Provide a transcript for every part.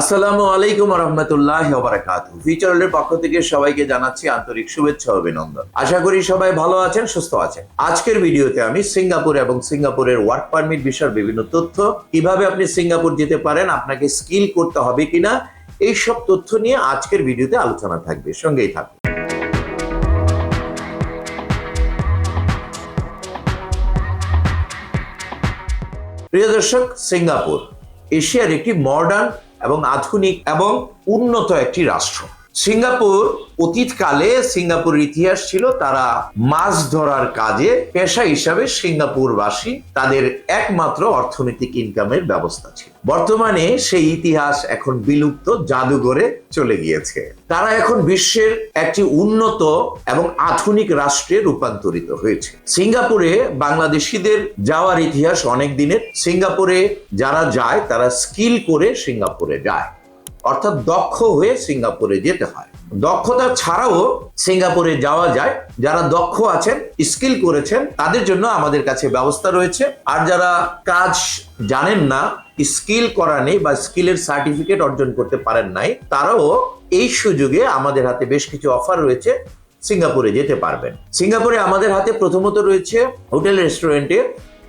আসসালামু আলাইকুম রহমতুল্লাহ বারাকাতু ফিচারের পক্ষ থেকে সবাইকে জানাচ্ছি আন্তরিক শুভেচ্ছা অভিনন্দন। আশা করি সবাই ভালো আছেন, সুস্থ আছেন। আজকের ভিডিওতে আমি সিঙ্গাপুর এবং সিঙ্গাপুরের ওয়ার্ক পারমিট বিষয়ের বিভিন্ন তথ্য কীভাবে আপনি সিঙ্গাপুর যেতে পারেন, আপনাকে স্কিল করতে হবে কিনা এই সব তথ্য নিয়ে আজকের ভিডিওতে আলোচনা থাকবে। সঙ্গেই থাকবে প্রিয় দর্শক, সিঙ্গাপুর, এশিয়ার একটি মডার্ন এবং আধুনিক এবং উন্নত একটি রাষ্ট্র। সিঙ্গাপুর অতীতকালে সিঙ্গাপুরের ইতিহাস ছিল তারা মাছ ধরার কাজে পেশা হিসাবে সিঙ্গাপুরবাসী তাদের একমাত্র অর্থনৈতিক ইনকামের ব্যবস্থা ছিল। বর্তমানে সেই ইতিহাস এখন বিলুপ্ত, জাদুঘরে চলে গিয়েছে। তারা এখন বিশ্বের একটি উন্নত এবং আধুনিক রাষ্ট্রে রূপান্তরিত হয়েছে। সিঙ্গাপুরে বাংলাদেশিদের যাওয়ার ইতিহাস অনেক দিনের। সিঙ্গাপুরে যারা যায়, তারা স্কিল করে সিঙ্গাপুরে যায়। অর্থাৎ দক্ষ হয়ে সিঙ্গাপুরে যেতে হয়। দক্ষতা ছাড়াও সিঙ্গাপুরে যাওয়া যায়। যারা দক্ষ আছেন, স্কিল করেছেন, তাদের জন্য আমাদের কাছে ব্যবস্থা রয়েছে। আর যারা কাজ জানেন না, স্কিল করা নেই বা স্কিলের সার্টিফিকেট অর্জন করতে পারেন নাই, তারাও এই সুযোগে আমাদের হাতে বেশ কিছু অফার রয়েছে, সিঙ্গাপুরে যেতে পারবেন। সিঙ্গাপুরে আমাদের হাতে প্রথমত রয়েছে হোটেল রেস্টুরেন্টে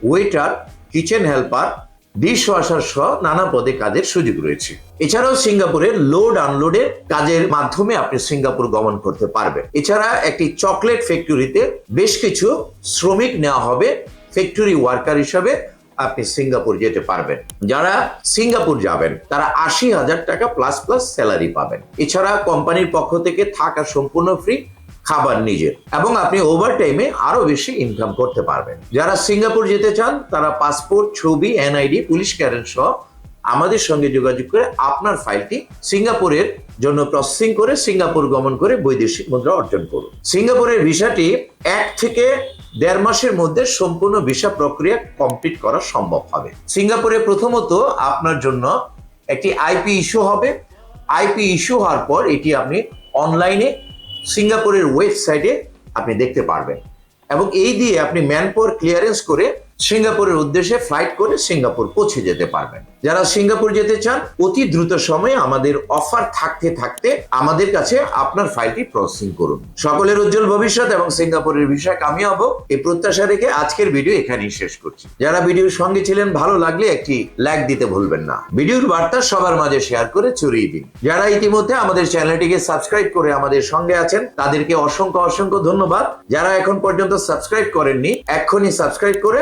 waiter, kitchen helper dish washer সহ নানা পদে কাজের সুযোগ রয়েছে। এছাড়াও সিঙ্গাপুরে লোড আনলোডের কাজের মাধ্যমে আপনি সিঙ্গাপুর গমন করতে পারবেন। এছাড়া একটি চকলেট ফ্যাক্টরিতে বেশ কিছু শ্রমিক নেওয়া হবে। ফ্যাক্টরি ওয়ার্কার হিসাবে আপনি সিঙ্গাপুর যেতে পারবেন। যারা সিঙ্গাপুর যাবেন, তারা আশি হাজার টাকা প্লাস প্লাস স্যালারি পাবেন। এছাড়া কোম্পানির পক্ষ থেকে থাকা সম্পূর্ণ ফ্রি খাবার নিজের। এবং আপনি ওভার টাইমে আরও বেশি ইনকাম করতে পারবেন। যারা সিঙ্গাপুর যেতে চান, তারা পাসপোর্ট ছবি এনআইডি পুলিশ ক্যারেন্ট সহ আমাদের সঙ্গে যোগাযোগ করে আপনার ফাইলটি সিঙ্গাপুরের জন্য প্রসেসিং করে সিঙ্গাপুর গমন করে বৈদেশিক মুদ্রা অর্জন করুন। সিঙ্গাপুরের ভিসাটি এক থেকে দেড় মাসের মধ্যে সম্পূর্ণ ভিসা প্রক্রিয়া কমপ্লিট করা সম্ভব হবে। সিঙ্গাপুরে প্রথমত আপনার জন্য একটি আইপি ইস্যু হবে। আইপি ইস্যু হওয়ার পর এটি আপনি অনলাইনে সিঙ্গাপুরের ওয়েবসাইটে আপনি দেখতে পারবেন। এবং এই দিয়ে আপনি ম্যানপাওয়ার ক্লিয়ারেন্স করে সিঙ্গাপুরের উদ্দেশ্যে ফ্লাইট করে সিঙ্গাপুর পৌঁছে যেতে পারবেন। যারা সিঙ্গাপুর যেতে চান, অতি দ্রুত সময়ে আমাদের অফার থাকতে থাকতে আমাদের কাছে আপনার ফাইলটি প্রসেসিং করুন। সকলের উজ্জ্বল ভবিষ্যৎ এবং সিঙ্গাপুরের বিষয় কামিয়াব এই প্রত্যাশা রেখে আজকের ভিডিও এখানেই শেষ করছি। যারা ভিডিওর সঙ্গে ছিলেন, ভালো লাগলে একটি লাইক দিতে ভুলবেন না। ভিডিওর বার্তা সবার মাঝে শেয়ার করে ছড়িয়ে দিন। যারা ইতিমধ্যে আমাদের চ্যানেলটিকে সাবস্ক্রাইব করে আমাদের সঙ্গে আছেন, তাদেরকে অসংখ্য অসংখ্য ধন্যবাদ। যারা এখন পর্যন্ত সাবস্ক্রাইব করেননি, এক্ষুনি সাবস্ক্রাইব করে